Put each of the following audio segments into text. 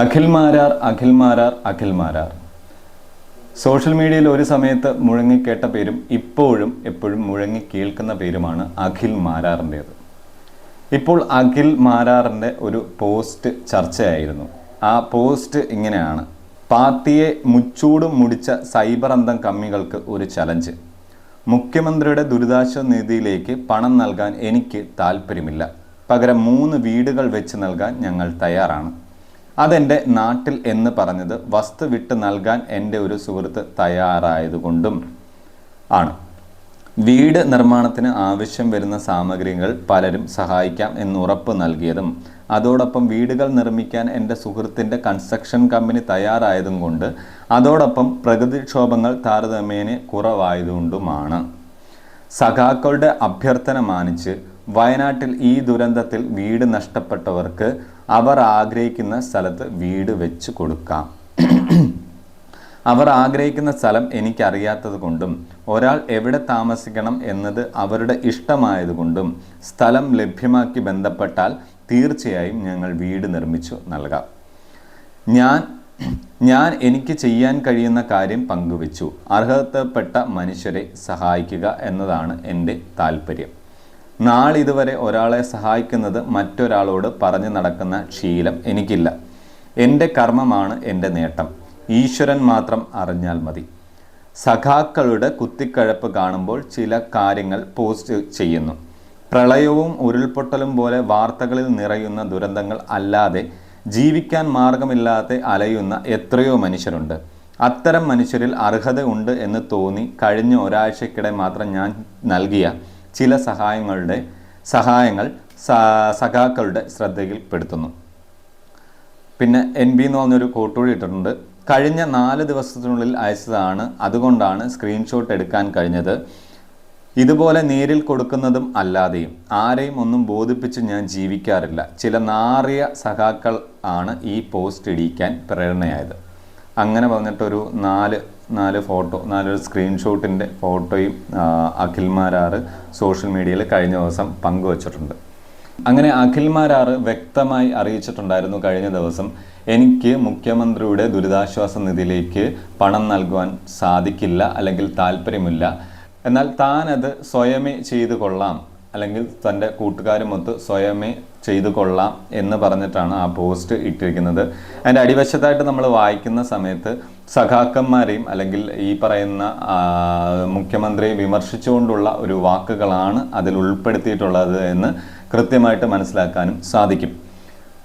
Akhil Marar Akhil Marar Akhil Marar social മീഡിയയിൽ ഒരു സമയത്ത് മുഴങ്ങിക്കേട്ട പേരും ഇപ്പോഴും എപ്പോഴും മുഴങ്ങി കേൾക്കുന്ന പേരുമാണ് അഖിൽ മാരാറിന്റേത്. ഇപ്പോൾ അഖിൽ മാരാറിന്റെ ഒരു പോസ്റ്റ് ചർച്ചയായിരുന്നു. ആ പോസ്റ്റ് ഇങ്ങനെയാണ്. പാർട്ടിയെ മുച്ചൂടും മുടിച്ച സൈബർ അന്തം കമ്മികൾക്ക് ഒരു ചലഞ്ച്. മുഖ്യമന്ത്രിയുടെ ദുരിതാശ്വാസ നിധിയിലേക്ക് പണം നൽകാൻ എനിക്ക് താല്പര്യമില്ല പകരം മൂന്ന് വീടുകൾ വെച്ച് നൽകാൻ ഞങ്ങൾ തയ്യാറാണ്. അതെന്റെ നാട്ടിൽ എന്ന് പറഞ്ഞത് വസ്തു വിട്ട് നൽകാൻ എന്റെ ഒരു സുഹൃത്ത് തയ്യാറായതുകൊണ്ടും ആണ്. വീട് നിർമ്മാണത്തിന് ആവശ്യം വരുന്ന സാമഗ്രികൾ പലരും സഹായിക്കാം എന്ന് ഉറപ്പ് നൽകിയതും അതോടൊപ്പം വീടുകൾ നിർമ്മിക്കാൻ എന്റെ സുഹൃത്തിന്റെ കൺസ്ട്രക്ഷൻ കമ്പനി തയ്യാറായതും കൊണ്ട് അതോടൊപ്പം പ്രകൃതിക്ഷോഭങ്ങൾ താരതമ്യേന കുറവായതുകൊണ്ടുമാണ്. സഖാക്കളുടെ അഭ്യർത്ഥന മാനിച്ച് വയനാട്ടിൽ ഈ ദുരന്തത്തിൽ വീട് നഷ്ടപ്പെട്ടവർക്ക് അവർ ആഗ്രഹിക്കുന്ന സ്ഥലത്ത് വീട് വെച്ച് കൊടുക്കാം. അവർ ആഗ്രഹിക്കുന്ന സ്ഥലം എനിക്കറിയാത്തത് കൊണ്ടും ഒരാൾ എവിടെ താമസിക്കണം എന്നത് അവരുടെ ഇഷ്ടമായതുകൊണ്ടും സ്ഥലം ലഭ്യമാക്കി ബന്ധപ്പെട്ടാൽ തീർച്ചയായും ഞങ്ങൾ വീട് നിർമ്മിച്ചു നൽകാം. ഞാൻ ഞാൻ എനിക്ക് ചെയ്യാൻ കഴിയുന്ന കാര്യം പങ്കുവച്ചു. അർഹതപ്പെട്ട മനുഷ്യരെ സഹായിക്കുക എന്നതാണ് എന്റെ താല്പര്യം നാളിതുവരെ ഒരാളെ സഹായിക്കുന്നത് മറ്റൊരാളോട് പറഞ്ഞു നടക്കുന്ന ശീലം എനിക്കില്ല. എന്റെ കർമ്മമാണ് എന്റെ നേട്ടം. ഈശ്വരൻ മാത്രം അറിഞ്ഞാൽ മതി. സഖാക്കളുടെ കുത്തിക്കഴപ്പ് കാണുമ്പോൾ ചില കാര്യങ്ങൾ പോസ്റ്റ് ചെയ്യുന്നു. പ്രളയവും ഉരുൾപൊട്ടലും പോലെ വാർത്തകളിൽ നിറയുന്ന ദുരന്തങ്ങൾ അല്ലാതെ ജീവിക്കാൻ മാർഗമില്ലാതെ അലയുന്ന എത്രയോ മനുഷ്യരുണ്ട്. അത്തരം മനുഷ്യരിൽ അർഹത ഉണ്ട് എന്ന് തോന്നി കഴിഞ്ഞ ഒരാഴ്ചക്കിടെ മാത്രം ഞാൻ നൽകിയ ചില സഹായങ്ങളുടെ സഹായങ്ങൾ സഖാക്കളുടെ ശ്രദ്ധയിൽപ്പെടുത്തുന്നു പിന്നെ എൻ ബി എന്ന് പറഞ്ഞൊരു കൂട്ടുകൂടി ഇട്ടിട്ടുണ്ട്. കഴിഞ്ഞ നാല് ദിവസത്തിനുള്ളിൽ അയച്ചതാണ്. അതുകൊണ്ടാണ് സ്ക്രീൻഷോട്ട് എടുക്കാൻ കഴിഞ്ഞത്. ഇതുപോലെ നേരിൽ കൊടുക്കുന്നതും അല്ലാതെയും ആരെയും ഒന്നും ബോധിപ്പിച്ച് ഞാൻ ജീവിക്കാറില്ല. ചില നാറിയ സഖാക്കൾ ആണ് ഈ പോസ്റ്റ് ഇടിക്കാൻ പ്രേരണയായത്. അങ്ങനെ പറഞ്ഞിട്ടൊരു നാല് നാല് ഫോട്ടോ നാലൊരു സ്ക്രീൻഷോട്ടിന്റെ ഫോട്ടോയും അഖിൽമാരാറ് സോഷ്യൽ മീഡിയയിൽ കഴിഞ്ഞ ദിവസം പങ്കുവച്ചിട്ടുണ്ട്. അങ്ങനെ അഖിൽമാരാറ് വ്യക്തമായി അറിയിച്ചിട്ടുണ്ടായിരുന്നു കഴിഞ്ഞ ദിവസം എനിക്ക് മുഖ്യമന്ത്രിയുടെ ദുരിതാശ്വാസ നിധിയിലേക്ക് പണം നൽകുവാൻ സാധിക്കില്ല അല്ലെങ്കിൽ താല്പര്യമില്ല. എന്നാൽ താനത് സ്വയമേ ചെയ്തു കൊള്ളാം അല്ലെങ്കിൽ തന്റെ കൂട്ടുകാരുമൊത്ത് സ്വയമേ ചെയ്തു കൊള്ളാം എന്ന് പറഞ്ഞിട്ടാണ് ആ പോസ്റ്റ് ഇട്ടിരിക്കുന്നത്. അതിന്റെ അടിവശത്തായിട്ട് നമ്മൾ വായിക്കുന്ന സമയത്ത് സഖാക്കന്മാരെയും അല്ലെങ്കിൽ ഈ പറയുന്ന മുഖ്യമന്ത്രിയെ വിമർശിച്ചുകൊണ്ടുള്ള ഒരു വാക്കുകളാണ് അതിൽ ഉൾപ്പെടുത്തിയിട്ടുള്ളത് എന്ന് കൃത്യമായിട്ട് മനസ്സിലാക്കാനും സാധിക്കും.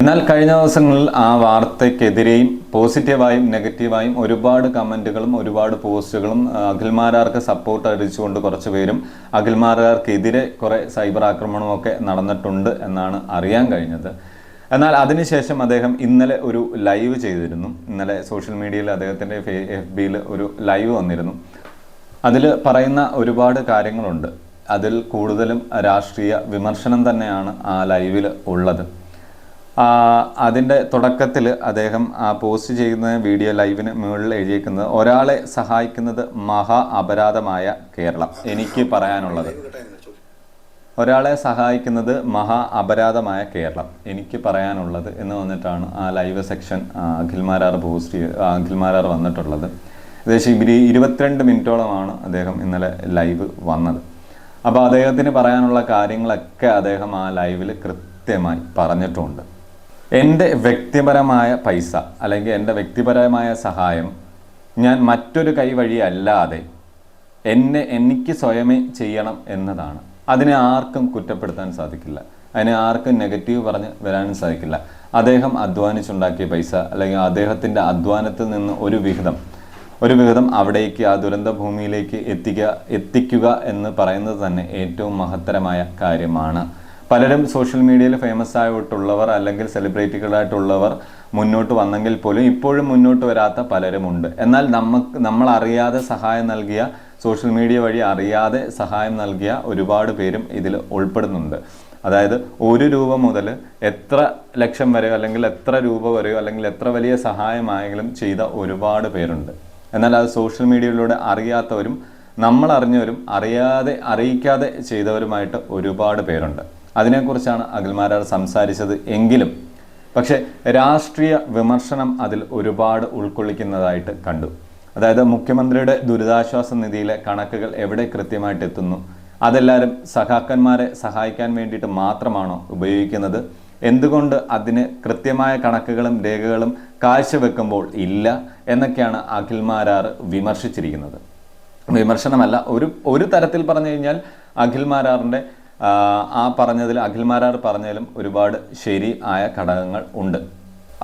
എന്നാൽ കഴിഞ്ഞ ദിവസങ്ങളിൽ ആ വാർത്തയ്ക്കെതിരെയും പോസിറ്റീവായും നെഗറ്റീവായും ഒരുപാട് കമന്റുകളും ഒരുപാട് പോസ്റ്റുകളും അഖിൽമാരാർക്ക് സപ്പോർട്ട് അടിച്ചുകൊണ്ട് കുറച്ച് പേരും അഖിൽമാരാർക്കെതിരെ കുറേ സൈബർ ആക്രമണമൊക്കെ നടന്നിട്ടുണ്ട് എന്നാണ് അറിയാൻ കഴിഞ്ഞത്. എന്നാൽ അതിനുശേഷം അദ്ദേഹം ഇന്നലെ ഒരു ലൈവ് ചെയ്തിരുന്നു. ഇന്നലെ സോഷ്യൽ മീഡിയയിൽ അദ്ദേഹത്തിന്റെ എഫ് ബിയിൽ ഒരു ലൈവ് വന്നിരുന്നു. അതിൽ പറയുന്ന ഒരുപാട് കാര്യങ്ങളുണ്ട്. അതിൽ കൂടുതലും രാഷ്ട്രീയ വിമർശനം തന്നെയാണ് ആ ലൈവിൽ ഉള്ളത്. അതിന്റെ തുടക്കത്തിൽ അദ്ദേഹം ആ പോസ്റ്റ് ചെയ്യുന്ന വീഡിയോ ലൈവിന് മുകളിൽ എഴുതിയിരിക്കുന്നത് ഒരാളെ സഹായിക്കുന്നത് മഹാ അപരാധമായ കേരളം. എനിക്ക് പറയാനുള്ളത്. ഒരാളെ സഹായിക്കുന്നത് മഹാ അപരാധമായ കേരളം. എനിക്ക് പറയാനുള്ളത് എന്ന് വന്നിട്ടാണ് ആ live section Akhil Marar post Akhil Marar വന്നിട്ടുള്ളത്. ഏകദേശം ഇവർ ഇരുപത്തിരണ്ട് മിനിറ്റോളമാണ് അദ്ദേഹം ഇന്നലെ ലൈവ് വന്നത്. അപ്പോൾ അദ്ദേഹത്തിന് പറയാനുള്ള കാര്യങ്ങളൊക്കെ അദ്ദേഹം ആ ലൈവിൽ കൃത്യമായി പറഞ്ഞിട്ടുണ്ട്. എന്റെ വ്യക്തിപരമായ പൈസ അല്ലെങ്കിൽ എന്റെ വ്യക്തിപരമായ സഹായം ഞാൻ മറ്റൊരു കൈവഴി അല്ലാതെ എന്നെ എനിക്ക് സ്വയമേ ചെയ്യണം എന്നതാണ്. അതിനെ ആർക്കും കുറ്റപ്പെടുത്താൻ സാധിക്കില്ല. അതിനെ ആർക്കും നെഗറ്റീവ് പറഞ്ഞ് വരാനും സാധിക്കില്ല. അദ്ദേഹം അധ്വാനിച്ചുണ്ടാക്കിയ പൈസ അല്ലെങ്കിൽ അദ്ദേഹത്തിന്റെ അധ്വാനത്തിൽ നിന്ന് ഒരു വിഹിതം ഒരു വിഹിതം അവിടേക്ക് ആ ദുരന്ത ഭൂമിയിലേക്ക് എത്തിക്കുക എത്തിക്കുക എന്ന് പറയുന്നത് തന്നെ ഏറ്റവും മഹത്തരമായ കാര്യമാണ്. പലരും സോഷ്യൽ മീഡിയയിൽ ഫേമസ് ആയിട്ടുള്ളവർ അല്ലെങ്കിൽ സെലിബ്രിറ്റികളായിട്ടുള്ളവർ മുന്നോട്ട് വന്നെങ്കിൽ പോലും ഇപ്പോഴും മുന്നോട്ട് വരാത്ത പലരുമുണ്ട്. എന്നാൽ നമുക്ക് നമ്മൾ അറിയാതെ സഹായം നൽകിയ സോഷ്യൽ മീഡിയ വഴി അറിയാതെ സഹായം നൽകിയ ഒരുപാട് പേരും ഇതിൽ ഉൾപ്പെടുന്നുണ്ട്. അതായത് ഒരു രൂപ മുതൽ എത്ര ലക്ഷം വരെയോ അല്ലെങ്കിൽ എത്ര രൂപ വരെയോ അല്ലെങ്കിൽ എത്ര വലിയ സഹായമായെങ്കിലും ചെയ്ത ഒരുപാട് പേരുണ്ട്. എന്നാൽ അത് സോഷ്യൽ മീഡിയയിലൂടെ അറിയാത്തവരും നമ്മൾ അറിഞ്ഞവരും അറിയാതെ അറിയിക്കാതെ ചെയ്തവരുമായിട്ട് ഒരുപാട് പേരുണ്ട്. അതിനെക്കുറിച്ചാണ് അഖിൽമാരാർ സംസാരിച്ചത് എങ്കിലും പക്ഷേ രാഷ്ട്രീയ വിമർശനം അതിൽ ഒരുപാട് ഉൾക്കൊള്ളിക്കുന്നതായിട്ട് കണ്ടു. അതായത് മുഖ്യമന്ത്രിയുടെ ദുരിതാശ്വാസ നിധിയിലെ കണക്കുകൾ എവിടെ കൃത്യമായിട്ട് എത്തുന്നു? അതെല്ലാവരും സഖാക്കന്മാരെ സഹായിക്കാൻ വേണ്ടിയിട്ട് മാത്രമാണോ ഉപയോഗിക്കുന്നത്? എന്തുകൊണ്ട് അതിന് കൃത്യമായ കണക്കുകളും രേഖകളും കാഴ്ചവെക്കുമ്പോൾ ഇല്ല എന്നൊക്കെയാണ് അഖിൽമാരാർ വിമർശിച്ചിരിക്കുന്നത്. വിമർശനമല്ല ഒരു ഒരു തരത്തിൽ പറഞ്ഞു കഴിഞ്ഞാൽ അഖിൽ മാരാറിന്റെ ആ പറഞ്ഞതിൽ അഖിൽ മാരാർ പറഞ്ഞതിലും ഒരുപാട് ശരി ആയ ഘടകങ്ങൾ ഉണ്ട്.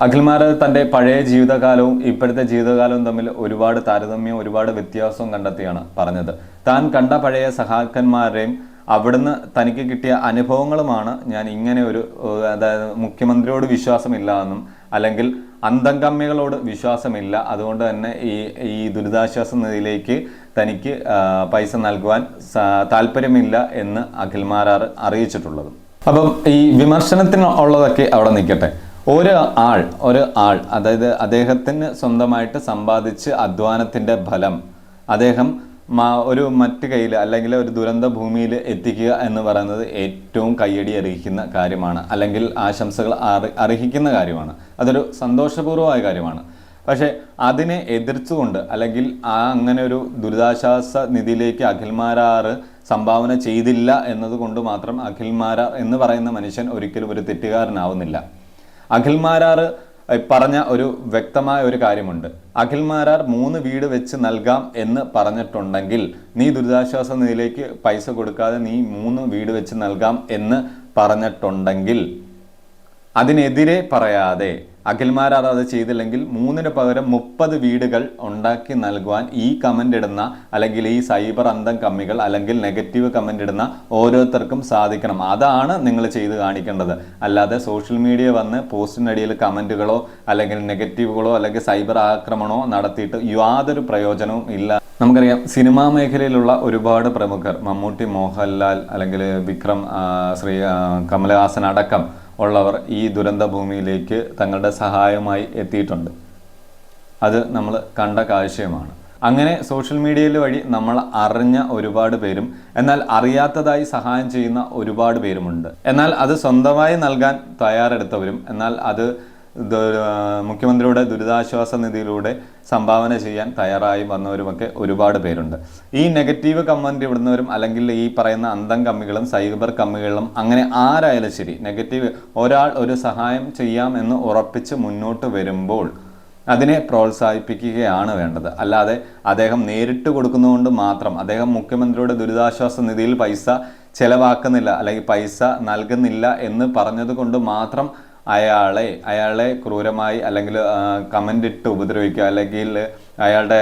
അഖിൽ മാരാർ തന്റെ പഴയ ജീവിതകാലവും ഇപ്പോഴത്തെ ജീവിതകാലവും തമ്മിൽ ഒരുപാട് താരതമ്യം ഒരുപാട് വ്യത്യാസവും കണ്ടെത്തിയാണ് പറഞ്ഞത്. താൻ കണ്ട പഴയ സഹാക്കന്മാരെയും അവിടുന്ന് തനിക്ക് കിട്ടിയ അനുഭവങ്ങളുമാണ് ഞാൻ ഇങ്ങനെ ഒരു അതായത് മുഖ്യമന്ത്രിയോട് വിശ്വാസമില്ല എന്നും അല്ലെങ്കിൽ അന്തംകമ്മികളോട് വിശ്വാസമില്ല. അതുകൊണ്ട് തന്നെ ഈ ഈ ദുരിതാശ്വാസ നിധിയിലേക്ക് തനിക്ക് പൈസ നൽകുവാൻ താല്പര്യമില്ല എന്ന് അഖിൽമാരാർ അറിയിച്ചിട്ടുള്ളത്. അപ്പം ഈ വിമർശനത്തിനുള്ളതൊക്കെ അവിടെ നിൽക്കട്ടെ. ഒരു ആൾ ഒരു ആൾ അതായത് അദ്ദേഹത്തിന് സ്വന്തമായിട്ട് സമ്പാദിച്ച് അധ്വാനത്തിന്റെ ഫലം. അദ്ദേഹം ഒരു മറ്റു കയ്യിൽ അല്ലെങ്കിൽ ഒരു ദുരന്ത ഭൂമിയിൽ എത്തിക്കുക എന്ന് പറയുന്നത് ഏറ്റവും കയ്യടി അർഹിക്കുന്ന കാര്യമാണ്. അല്ലെങ്കിൽ ആശംസകൾ അർഹിക്കുന്ന കാര്യമാണ്. അതൊരു സന്തോഷപൂർവമായ കാര്യമാണ്. പക്ഷേ അതിനെ എതിർത്തുകൊണ്ട് അല്ലെങ്കിൽ ആ അങ്ങനെ ഒരു ദുരിതാശ്വാസ നിധിയിലേക്ക് അഖിൽമാരാർ സംഭാവന ചെയ്തില്ല എന്നതുകൊണ്ട് മാത്രം അഖിൽമാരാർ എന്ന് പറയുന്ന മനുഷ്യൻ ഒരിക്കലും ഒരു തെറ്റുകാരനാവുന്നില്ല. അഖിൽമാരാറ് പറഞ്ഞ ഒരു വ്യക്തമായ ഒരു കാര്യമുണ്ട്. അഖിൽമാരാർ മൂന്ന് വീട് വെച്ച് നൽകാം എന്ന് പറഞ്ഞിട്ടുണ്ടെങ്കിൽ നീ ദുരിതാശ്വാസ നിധിയിലേക്ക് പൈസ കൊടുക്കാതെ നീ മൂന്ന് വീട് വെച്ച് നൽകാം എന്ന് പറഞ്ഞിട്ടുണ്ടെങ്കിൽ അതിനെതിരെ പറയാതെ അഖിൽമാരാർ അത് ചെയ്തില്ലെങ്കിൽ മൂന്നിന് പകരം മുപ്പത് വീടുകൾ ഉണ്ടാക്കി നൽകുവാൻ ഈ കമന്റ് ഇടുന്ന അല്ലെങ്കിൽ ഈ സൈബർ അന്തം കമ്മികൾ അല്ലെങ്കിൽ നെഗറ്റീവ് കമന്റ് ഇടുന്ന ഓരോരുത്തർക്കും സാധിക്കണം. അതാണ് നിങ്ങൾ ചെയ്ത് കാണിക്കേണ്ടത്. അല്ലാതെ സോഷ്യൽ മീഡിയ വന്ന് പോസ്റ്റിനടിയിൽ കമന്റുകളോ അല്ലെങ്കിൽ നെഗറ്റീവുകളോ അല്ലെങ്കിൽ സൈബർ ആക്രമണമോ നടത്തിയിട്ട് യാതൊരു പ്രയോജനവും ഇല്ല. നമുക്കറിയാം സിനിമാ മേഖലയിലുള്ള ഒരുപാട് പ്രമുഖർ മമ്മൂട്ടി മോഹൻലാൽ അല്ലെങ്കിൽ വിക്രം ശ്രീ കമലഹാസൻ അടക്കം ഉള്ളവർ ഈ ദുരന്ത ഭൂമിയിലേക്ക് തങ്ങളുടെ സഹായമായി എത്തിയിട്ടുണ്ട്. അത് നമ്മൾ കണ്ട കാഴ്ചയുമാണ്. അങ്ങനെ സോഷ്യൽ മീഡിയയിൽ വഴി നമ്മൾ അറിഞ്ഞ ഒരുപാട് പേരും എന്നാൽ അറിയാത്തതായി സഹായം ചെയ്യുന്ന ഒരുപാട് പേരുമുണ്ട്. എന്നാൽ അത് സ്വന്തമായി നൽകാൻ തയ്യാറെടുത്തവരും എന്നാൽ അത് മുഖ്യമന്ത്രിയുടെ ദുരിതാശ്വാസ നിധിയിലൂടെ സംഭാവന ചെയ്യാൻ തയ്യാറായി വന്നവരുമൊക്കെ ഒരുപാട് പേരുണ്ട്. ഈ നെഗറ്റീവ് കമന്റ് ഇടുന്നവരും അല്ലെങ്കിൽ ഈ പറയുന്ന അന്തം കമ്മികളും സൈബർ കമ്മികളും അങ്ങനെ ആരായാലും ശരി നെഗറ്റീവ് ഒരാൾ ഒരു സഹായം ചെയ്യാം എന്ന് ഉറപ്പിച്ച് മുന്നോട്ട് വരുമ്പോൾ അതിനെ പ്രോത്സാഹിപ്പിക്കുകയാണ് വേണ്ടത്. അല്ലാതെ അദ്ദേഹം നേരിട്ട് കൊടുക്കുന്നതുകൊണ്ട് മാത്രം അദ്ദേഹം മുഖ്യമന്ത്രിയുടെ ദുരിതാശ്വാസ നിധിയിൽ പൈസ ചെലവാക്കുന്നില്ല അല്ലെങ്കിൽ പൈസ നൽകുന്നില്ല എന്ന് പറഞ്ഞതുകൊണ്ട് മാത്രം അയാളെ അയാളെ ക്രൂരമായി അല്ലെങ്കിൽ കമന്റ് ഇട്ട് ഉപദ്രവിക്കുക അല്ലെങ്കിൽ അയാളുടെ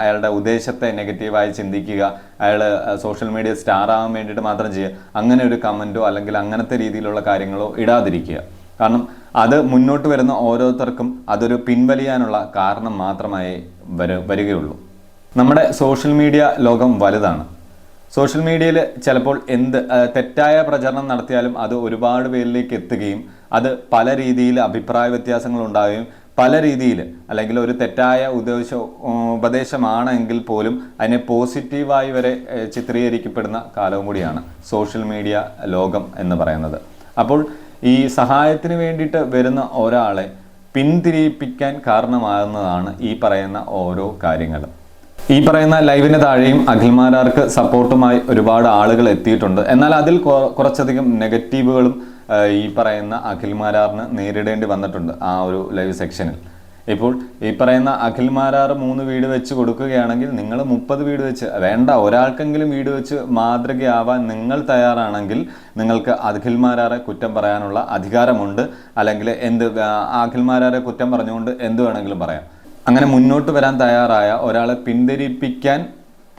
അയാളുടെ ഉദ്ദേശത്തെ നെഗറ്റീവായി ചിന്തിക്കുക അയാൾ സോഷ്യൽ മീഡിയ സ്റ്റാർ ആവാൻ വേണ്ടിയിട്ട് മാത്രം ചെയ്യുക അങ്ങനെ ഒരു കമന്റോ അല്ലെങ്കിൽ അങ്ങനത്തെ രീതിയിലുള്ള കാര്യങ്ങളോ ഇടാതിരിക്കുക. കാരണം അത് മുന്നോട്ട് വരുന്ന ഓരോരുത്തർക്കും അതൊരു പിൻവലിയാനുള്ള കാരണം മാത്രമായി വരുകയുള്ളൂ. നമ്മുടെ സോഷ്യൽ മീഡിയ ലോകം വലുതാണ്. സോഷ്യൽ മീഡിയയിൽ ചിലപ്പോൾ എന്ത് തെറ്റായ പ്രചരണം നടത്തിയാലും അത് ഒരുപാട് പേരിലേക്ക് എത്തുകയും അത് പല രീതിയിൽ അഭിപ്രായ വ്യത്യാസങ്ങൾ ഉണ്ടാവുകയും പല രീതിയിൽ അല്ലെങ്കിൽ ഒരു തെറ്റായ ഉദ്ദേശ ഉപദേശമാണെങ്കിൽ പോലും അതിനെ പോസിറ്റീവായി വരെ ചിത്രീകരിക്കപ്പെടുന്ന കാലവും കൂടിയാണ് സോഷ്യൽ മീഡിയ ലോകം എന്ന് പറയുന്നത്. അപ്പോൾ ഈ സഹായത്തിന് വേണ്ടിയിട്ട് വരുന്ന ഒരാളെ പിന്തിരിപ്പിക്കാൻ കാരണമാകുന്നതാണ് ഈ പറയുന്ന ഓരോ കാര്യങ്ങളും ഈ പറയുന്ന ലൈവിന് താഴെയും അഖിൽമാരാർക്ക് സപ്പോർട്ടുമായി ഒരുപാട് ആളുകൾ എത്തിയിട്ടുണ്ട്. എന്നാൽ അതിൽ കുറച്ചധികം നെഗറ്റീവുകളും ഈ പറയുന്ന അഖിൽമാരാറിന് നേരിടേണ്ടി വന്നിട്ടുണ്ട് ആ ഒരു ലൈവ് സെക്ഷനിൽ. ഇപ്പോൾ ഈ പറയുന്ന അഖിൽമാരാർ മൂന്ന് വീട് വെച്ച് കൊടുക്കുകയാണെങ്കിൽ നിങ്ങൾ മുപ്പത് വീട് വെച്ച് വേണ്ട ഒരാൾക്കെങ്കിലും വീട് വെച്ച് മാതൃകയാവാൻ നിങ്ങൾ തയ്യാറാണെങ്കിൽ നിങ്ങൾക്ക് അഖിൽമാരാറെ കുറ്റം പറയാനുള്ള അധികാരമുണ്ട്. അല്ലെങ്കിൽ എന്ത് അഖിൽമാരാറെ കുറ്റം പറഞ്ഞുകൊണ്ട് എന്ത് വേണമെങ്കിലും പറയാം. അങ്ങനെ മുന്നോട്ട് വരാൻ തയ്യാറായ ഒരാളെ പിന്തിരിപ്പിക്കാൻ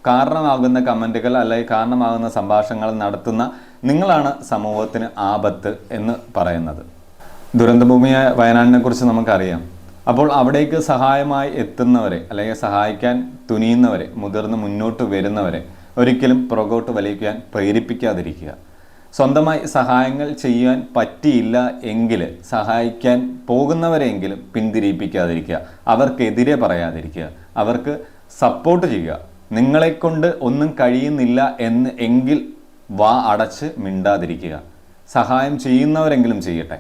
കാരണമാകുന്ന കമന്റുകൾ അല്ലെങ്കിൽ കാരണമാകുന്ന സംഭാഷണങ്ങൾ നടത്തുന്ന നിങ്ങളാണ് സമൂഹത്തിന് ആപത്ത് എന്ന് പറയുന്നത്. ദുരന്തഭൂമിയായ വയനാടിനെ കുറിച്ച് നമുക്കറിയാം. അപ്പോൾ അവിടേക്ക് സഹായമായി എത്തുന്നവരെ അല്ലെങ്കിൽ സഹായിക്കാൻ തുനിയുന്നവരെ മുതിർന്ന് മുന്നോട്ട് വരുന്നവരെ ഒരിക്കലും പുറകോട്ട് വലിക്കാൻ പ്രേരിപ്പിക്കാതിരിക്കുക. സ്വന്തമായി സഹായങ്ങൾ ചെയ്യാൻ പറ്റിയില്ല എങ്കിൽ സഹായിക്കാൻ പോകുന്നവരെങ്കിലും പിന്തിരിപ്പിക്കാതിരിക്കുക അവർക്കെതിരെ പറയാതിരിക്കുക അവർക്ക് സപ്പോർട്ട് ചെയ്യുക. നിങ്ങളെക്കൊണ്ട് ഒന്നും കഴിയുന്നില്ല എന്ന് എങ്കിൽ വാ അടച്ച് മിണ്ടാതിരിക്കുക. സഹായം ചെയ്യുന്നവരെങ്കിലും ചെയ്യട്ടെ.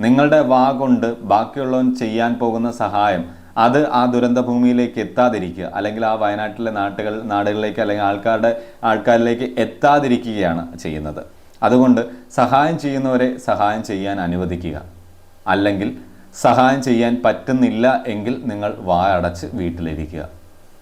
നിങ്ങളുടെ വാ കൊണ്ട് ബാക്കിയുള്ളവൻ ചെയ്യാൻ പോകുന്ന സഹായം അത് ആ ദുരന്ത ഭൂമിയിലേക്ക് എത്താതിരിക്കുക. അല്ലെങ്കിൽ ആ വയനാട്ടിലെ നാട്ടുകൾ നാടുകളിലേക്ക് അല്ലെങ്കിൽ ആൾക്കാരുടെ ആൾക്കാരിലേക്ക് എത്താതിരിക്കുകയാണ് ചെയ്യുന്നത്. അതുകൊണ്ട് സഹായം ചെയ്യുന്നവരെ സഹായം ചെയ്യാൻ അനുവദിക്കുക. അല്ലെങ്കിൽ സഹായം ചെയ്യാൻ പറ്റുന്നില്ല എങ്കിൽ നിങ്ങൾ വായടച്ച് വീട്ടിലിരിക്കുക.